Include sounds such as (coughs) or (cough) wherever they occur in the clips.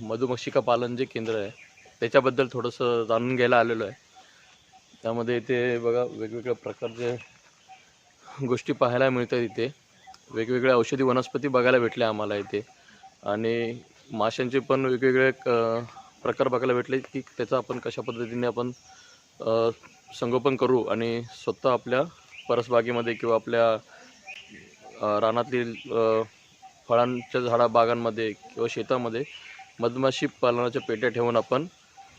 मधुमक्षिका पालन जे केंद्र आहे त्याच्याबद्दल थोडंसं जाणून घ्यायला आलेलो आहे. त्यामध्ये इथे बघा वेगवेगळ्या प्रकारचे गोष्टी पाहायला मिळतात इथे. वेगवेगळ्या औषधी वनस्पती बघायला भेटल्या आम्हाला इथे. आणि माशांचे पण वेगवेगळे प्रकार बघायला भेटले की त्याचा आपण कशा पद्धतीने आपण संगोपन करू आणि स्वतः आपल्या परसबागेमध्ये किंवा आपल्या रानातील फळांच्या झाडा बागांमध्ये किंवा शेतामध्ये मधमाशी पालनाच्या पेट्या ठेवून आपण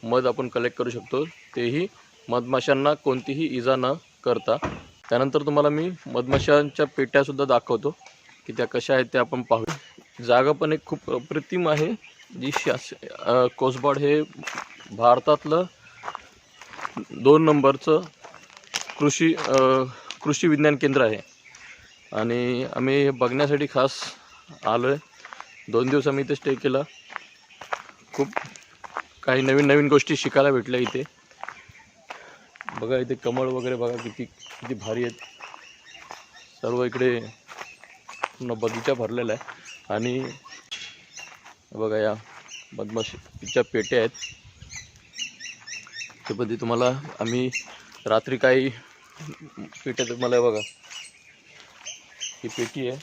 मध आपण कलेक्ट करू शकतो. तेही मधमाशांना कोणतीही इजा न करता. त्यानंतर तुम्हाला मी मधमाशांच्या पेट्यासुद्धा दाखवतो की त्या कशा आहेत त्या आपण पाहू. जागा पण एक खूप अप्रतिम आहे जी शास कोसबाड हे भारतातलं दोन नंबरचं कृषी कृषी विज्ञान केंद्र आहे. आणि आम्ही हे बघण्यासाठी खास आलो आहे दोन दिवस आम्ही इथे स्टे केला. खूप काही नवीन नवीन गोष्टी शिकायला भेटल्या इथे. बघा इथे कमळ वगैरे बघा किती किती भारी आहेत. सर्व इकडे पूर्ण बगीचा भरलेला आहे. आणि बघा या मधमाशीच्या पेट्या आहेत. त्यामध्ये तुम्हाला आम्ही रात्री काही पेट्या तुम्हाला बघा. ही पेटी आहे.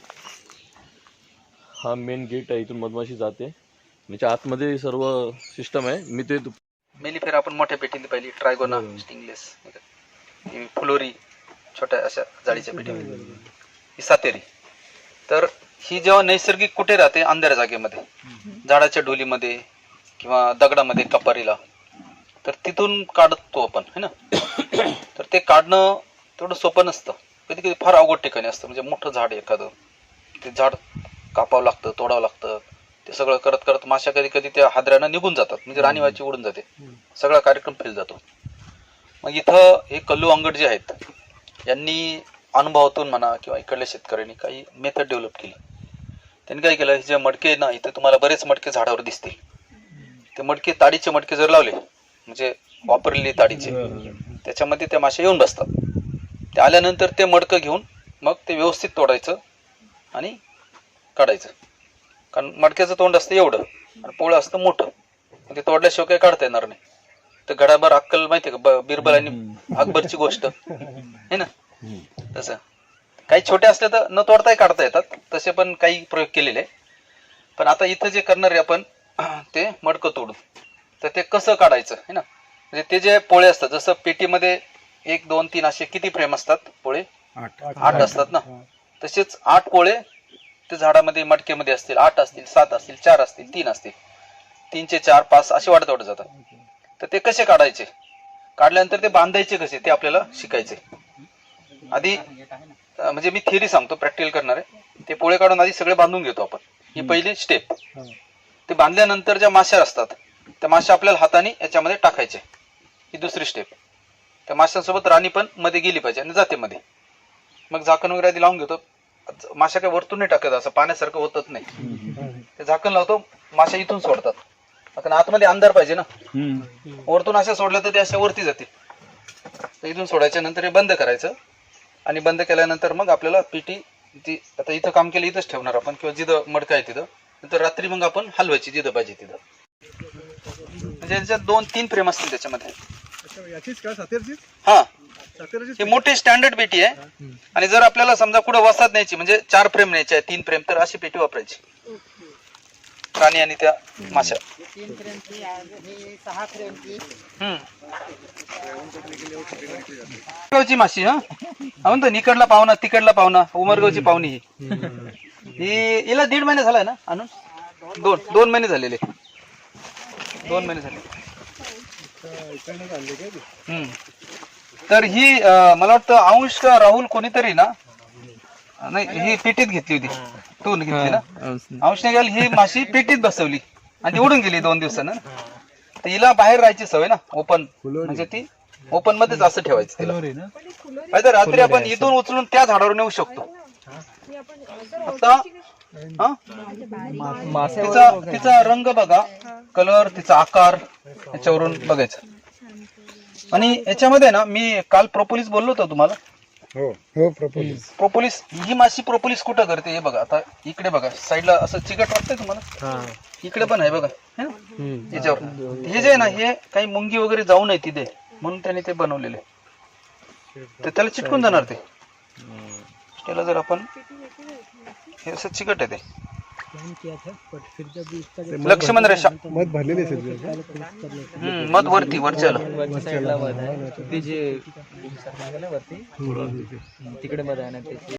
हा मेन गेट आहे. इथून मधमाशी जाते. त्याच्या आतमध्ये सर्व सिस्टम आहे. मी ते दु- मेलीफेर आपण मोठ्या पेटीत पाहिली ट्रायगोना. स्टिंगलेस ही फ्लोरी छोट्या अशा जाळीच्या पेटी ही सातेरी. तर ही जेव्हा नैसर्गिक कुठे राहते? अंधाऱ्या जागेमध्ये. झाडाच्या ढोलीमध्ये किंवा दगडामध्ये कपारीला. तर तिथून काढतो आपण है ना? (coughs) तर ते काढणं तेवढं सोपं नसतं. कधी कधी फार अवघड ठिकाणी असतं. म्हणजे मोठं झाड एखादं. ते झाड कापावं लागतं तोडावं लागतं. ते सगळं करत करत माश्या कधी कधी त्या हादऱ्यानं निघून जातात. म्हणजे राणीवाची उडून जाते. सगळा कार्यक्रम फेल जातो. मग इथं हे कल्लू अंगड जे आहेत यांनी अनुभवातून म्हणा किंवा इकडल्या शेतकऱ्यांनी काही मेथड डेव्हलप केली. त्यांनी काय केलं हे जे मडके ना इथे तुम्हाला बरेच मडके झाडावर दिसतील. ते मडके ताडीचे मडके जर लावले म्हणजे वापरलेले ताडीचे त्याच्यामध्ये त्या माश्या येऊन बसतात. ते आल्यानंतर ते मडकं घेऊन मग ते व्यवस्थित तोडायचं आणि काढायचं. कारण मडक्याचं तोंड असतं एवढं आणि पोळं असतं मोठं. ते तोडल्याशिवाय काही काढता येणार नाही. तर गडाभर अक्कल माहितीये का? बिरबल आणि अकबरची गोष्ट. है ना? तसं. काही छोटे असले तर न तोडताही काढता येतात. तसे पण काही प्रयोग केलेले. आहे. पण आता इथं जे करणार आहे आपण (clears throat) ते मडकं तोडून. तर ते कसं काढायचं? है ना? म्हणजे ते जे पोळे असतात जसं पेटीमध्ये एक दोन तीन असे किती फ्रेम असतात? पोळे? आठ. असतात ना? तसेच आठ पोळे ते झाडामध्ये मटकेमध्ये असतील आठ असतील सात असतील चार असतील तीन असतील. तीनचे चार पाच असे वाढत वाढत जातात. तर ते कसे काढायचे? काढल्यानंतर ते बांधायचे कसे? ते आपल्याला शिकायचे. आधी म्हणजे मी थिअरी सांगतो प्रॅक्टिकल करणार. आहे ते पोळे काढून आधी सगळे बांधून घेतो आपण. ही पहिली स्टेप ते बांधल्यानंतर ज्या माश्या असतात त्या माश्या आपल्याला हाताने याच्यामध्ये टाकायचे. ही दुसरी स्टेप त्या माश्यांसोबत राणी पण मध्ये गेली पाहिजे आणि जाते मध्ये. मग झाकण वगैरे आधी लावून घेतो. माश्या काय वरतून नाही टाकत असं पाण्यासारखं होतच नाही. ते झाकण लावतो माश्या इथून सोडतात. कारण आतमध्ये अंधार पाहिजे ना. वरतून अशा सोडल्या तर ते अशा वरती जातील. तर इथून सोडायच्या नंतर हे बंद करायचं. आणि बंद केल्यानंतर मग आपल्याला पिटी ती आता इथं काम केलं इथंच ठेवणार आपण किंवा जिथं मडकं आहे तिथं. नंतर रात्री मग आपण हलवायची जिथं पाहिजे तिथं. म्हणजे त्याच्यात दोन तीन फ्रेम असतील त्याच्यामध्ये. याचीच का सातेरची हा. ही मोठी स्टँडर्ड पेटी आहे. आणि जर आपल्याला समजा कुठं वसात न्यायची म्हणजे चार फ्रेम न्यायची आहे तीन फ्रेम तर अशी पेटी वापरायची. प्राणी आणि त्या माश्या. तीन फ्रेमची हे सहा फ्रेमची हम्म. गावची माशी हा? हा म्हणतो इकडला पाहुणा तिकडला पाहुणा उमरगावची पाहुणी ही. ही हिला दीड महिने झालाय ना आणून दोन दोन महिने झालेले. दोन महिने झाले. हम्म. तर ही मला वाटतं अंश का राहुल कोणीतरी ना? नाही ही पेटीत घेतली होती. तू घेतली ना? अंशने गेली ही माशी पेटीत बसवली. आणि ती उडून गेली दोन दिवसानं. तर हिला बाहेर राहायची सवय ना ओपन. म्हणजे ती ओपन मध्येच असं ठेवायचं तिला. रात्री आपण इथून उचलून त्या झाडावर नेऊ शकतो. आता? तिचा तिचा रंग बघा. कलर तिचा आकार याच्यावरून बघायचा. आणि याच्यामध्ये ना मी काल प्रोपोलिस बोललो होतो तुम्हाला. हो. हो प्रपोज प्रोपोलिस ही माशी प्रोपोलिस कुठं करते हे बघा. आता इकडे बघा साईडला असं चिकट वाटतंय तुम्हाला? इकडे पण आहे बघा. है ना? याच्यावर. हे जे आहे ना हे काही मुंगी वगैरे जाऊ नये तिथे. म्हणून त्याने ते बनवलेले. तर त्याला चिटकून जाणार ते. त्याला जर आपण हे असं चिकट आहे ते. लक्ष्मण रेषा मध भरलेले असेल ते. हम्म, मध वरती वरच्याला ते जे तिकडे मध्ये आहे ना त्याची